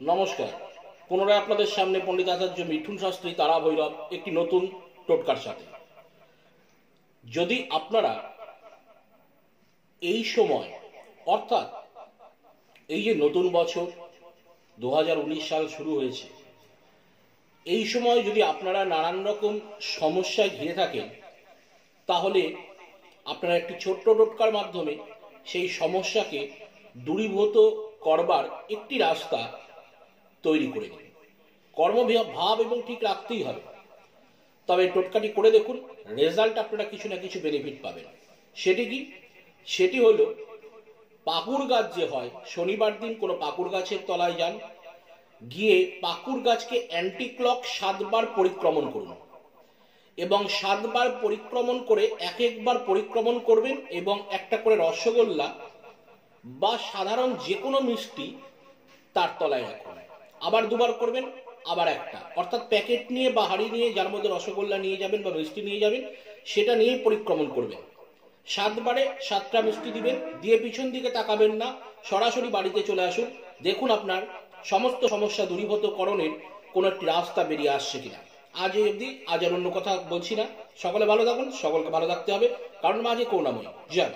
নমস্কার। পুনরায় আপনাদের সামনে পণ্ডিত আচার্য মিঠুন শাস্ত্রী তারা ভৈরব একটি নতুন টোটকার সাথে। যদি আপনারা এই সময়, অর্থাৎ এই যে নতুন বছর দু সাল শুরু হয়েছে, এই সময় যদি আপনারা নানান রকম সমস্যায় ঘিরে থাকেন, তাহলে আপনারা একটি ছোট্ট টোটকার মাধ্যমে সেই সমস্যাকে দূরীভূত করবার একটি রাস্তা তৈরি করে দিন কর্ম ভাব এবং ঠিক রাখতেই হবে। তবে টোটকাটি করে দেখুন, রেজাল্ট আপনারা কিছু না কিছু বেনিফিট পাবেন। সেটি কি? সেটি হলো পাকুর গাছ যে হয়, শনিবার দিন কোনো পাকুর গাছের তলায় যান, গিয়ে পাকুর গাছকে অ্যান্টি ক্লক সাতবার পরিক্রমণ করুন এবং সাতবার পরিক্রমণ করে এক একবার পরিক্রমণ করবেন এবং একটা করে রসগোল্লা বা সাধারণ যে কোনো মিষ্টি তার তলায় রাখুন। আবার দুবার করবেন, আবার একটা। অর্থাৎ প্যাকেট নিয়ে বা হাড়ি নিয়ে যার মধ্যে রসগোল্লা নিয়ে যাবেন বা মিষ্টি নিয়ে যাবেন, সেটা নিয়ে পরিক্রমণ করবেন। সাতবারে সাতটা মিষ্টি দিবেন, দিয়ে পিছন দিকে তাকাবেন না, সরাসরি বাড়িতে চলে আসুন। দেখুন আপনার সমস্ত সমস্যা দূরীভূত করণের কোনো একটি রাস্তা বেরিয়ে আসছে কিনা। আজ এই অবধি, আজ আর অন্য কথা বলছি না। সকলে ভালো থাকুন, সকলকে ভালো থাকতে হবে। কারণ মাঝে করুণাময়। জয়